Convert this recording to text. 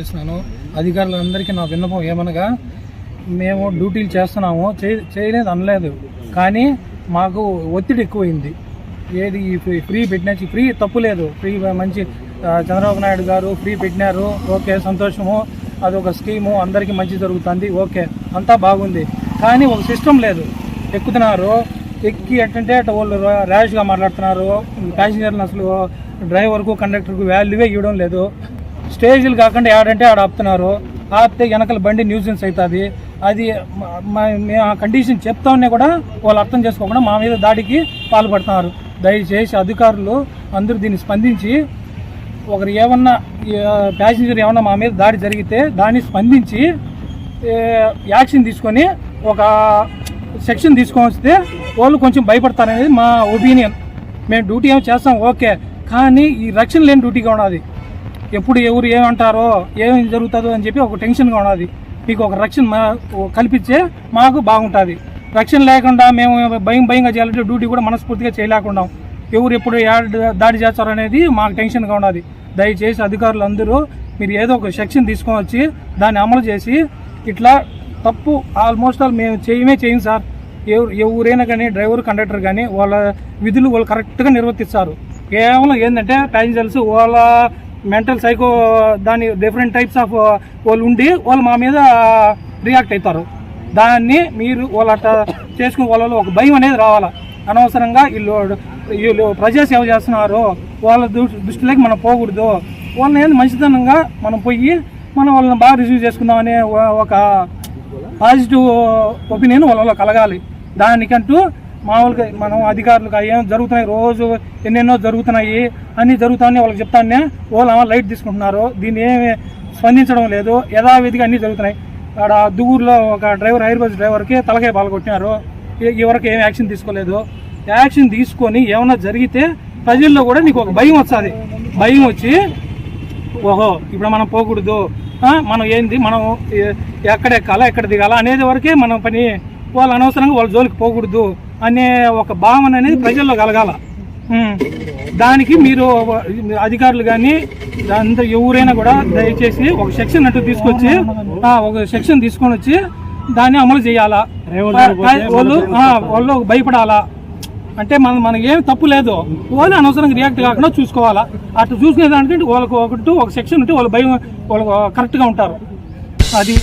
తెలియజేస్తున్నాను అధికారులందరికీ నా విన్నపం ఏమనగా మేము డ్యూటీలు చేస్తున్నాము చేయ- చేయలేదు అనలేదు. కానీ మాకు ఒత్తిడి ఎక్కువైంది. ఏది ఈ ఫ్రీ ఫ్రీ పెట్టినా ఫ్రీ తప్పు లేదు. ఫ్రీ మంచి చంద్రబాబు నాయుడు గారు ఫ్రీ పెట్టినారు. ఓకే సంతోషము. అది ఒక స్కీము. అందరికీ మంచి జరుగుతుంది. ఓకే అంతా బాగుంది. కానీ ఒక సిస్టమ్ లేదు. ఎక్కుతున్నారు. ఎక్కి ఎట్టంటే వాళ్ళు ర్యాష్గా మాట్లాడుతున్నారు. ప్యాసింజర్లు అసలు డ్రైవర్కు కండక్టర్కు వాల్యూవే ఇవ్వడం లేదు. స్టేజీలు కాకుండా ఆడంటే ఆడ ఆపుతున్నారు. ఆపితే వెనకల బండి న్యూజెన్స్ అవుతుంది అది మేము ఆ కండిషన్ చెప్తా ఉన్నా కూడా వాళ్ళు అర్థం చేసుకోకుండా మా మీద దాడికి పాల్పడుతున్నారు. దయచేసి అధికారులు అందరూ దీన్ని స్పందించి ఒకరు ఏమన్నా ప్యాసింజర్ ఏమన్నా మా మీద దాడి జరిగితే దాన్ని స్పందించి యాక్షన్ తీసుకొని ఒక సెక్షన్ తీసుకొని వస్తే వాళ్ళు కొంచెం భయపడతారనేది మా ఒపీనియన్. మేము డ్యూటీ ఏమో చేస్తాం ఓకే. కానీ ఈ రక్షణ లేని డ్యూటీగా ఉన్నది ఎప్పుడు ఎవరు ఏమంటారో ఏం జరుగుతుందో అని చెప్పి ఒక టెన్షన్గా ఉన్నది మీకు ఒక రక్షణ మా- కల్పించే మాకు బాగుంటుంది. రక్షణ లేకుండా మేము భయం భయంగా చేయాలంటే డ్యూటీ కూడా మనస్ఫూర్తిగా చేయలేకుండా. ఎవరు ఎప్పుడు యాడ్- దాడి చేస్తారో అనేది మాకు టెన్షన్గా ఉన్నది దయచేసి అధికారులు అందరూ మీరు ఏదో ఒక సెక్షన్ తీసుకొని వచ్చి దాన్ని అమలు చేసి ఇట్లా తప్పు ఆల్మోస్ట్ ఆల్ మేము చేయమే చేయం సార్. ఎవరు ఎవరైనా కానీ డ్రైవర్ కండక్టర్ కానీ వాళ్ళ విధులు వాళ్ళు కరెక్ట్గా నిర్వర్తిస్తారు. కేవలం ఏంటంటే ప్యాసింజర్స్ వాళ్ళ మెంటల్ సైకో దాని డిఫరెంట్ టైప్స్ ఆఫ్ వాళ్ళు ఉండి వాళ్ళు మా మీద రియాక్ట్ అవుతారు దాన్ని మీరు వాళ్ళ అట్లా చేసుకునే వాళ్ళు ఒక భయం అనేది రావాలా? అనవసరంగా వీళ్ళు వీళ్ళు ప్రజాసేవ చేస్తున్నారు. వాళ్ళ దృష్టిలోకి మనం పోకూడదు. వాళ్ళని ఏంది మంచితనంగా మనం పోయి మనం వాళ్ళని బాగా రిసీవ్ చేసుకుందాం అనే ఒక పాజిటివ్ ఒపీనియన్ వాళ్ళలో కలగాలి. దానికంటూ మామూలుగా మనం అధికారులకు ఏం జరుగుతున్నాయి రోజు ఎన్నెన్నో జరుగుతున్నాయి అన్నీ జరుగుతాయని వాళ్ళకి చెప్తానే వాళ్ళు లైట్ తీసుకుంటున్నారు. దీన్ని ఏమి స్పందించడం లేదు. యథావిధిగా అన్నీ జరుగుతున్నాయి. అక్కడ దువ్వూరులో ఒక డ్రైవర్ హైదరాబాద్ డ్రైవర్కి తలకాయ పాలు కొట్టినారు. ఎవరికి ఏం యాక్షన్ తీసుకోలేదు. యాక్షన్ తీసుకొని ఏమైనా జరిగితే ప్రజల్లో కూడా నీకు ఒక భయం వస్తుంది. భయం వచ్చి ఓహో ఇప్పుడు మనం పోకూడదు. మనం ఏంది మనం ఎక్కడెక్కాలా ఎక్కడ ఎక్కాలా ఎక్కడ దిగాలా అనేది వరకే మనం పని వాళ్ళు అనవసరంగా వాళ్ళ జోలికి పోకూడదు అనే ఒక భావన అనేది ప్రజల్లో కలగాల. దానికి మీరు అధికారులు కానీ అంతా ఎవరైనా కూడా దయచేసి ఒక సెక్షన్ అంటూ తీసుకొచ్చి ఒక సెక్షన్ తీసుకొని వచ్చి దాన్ని అమలు చేయాలా? వాళ్ళు వాళ్ళు భయపడాలా? అంటే మన మనకి ఏం తప్పు లేదు. వాళ్ళు అనవసరంగా రియాక్ట్ కాకుండా చూసుకోవాలా? అట్లా చూసుకునే దానికంటే వాళ్ళకు ఒకటి ఒక సెక్షన్ ఉంటే వాళ్ళు భయం వాళ్ళు కరెక్ట్గా ఉంటారు. అది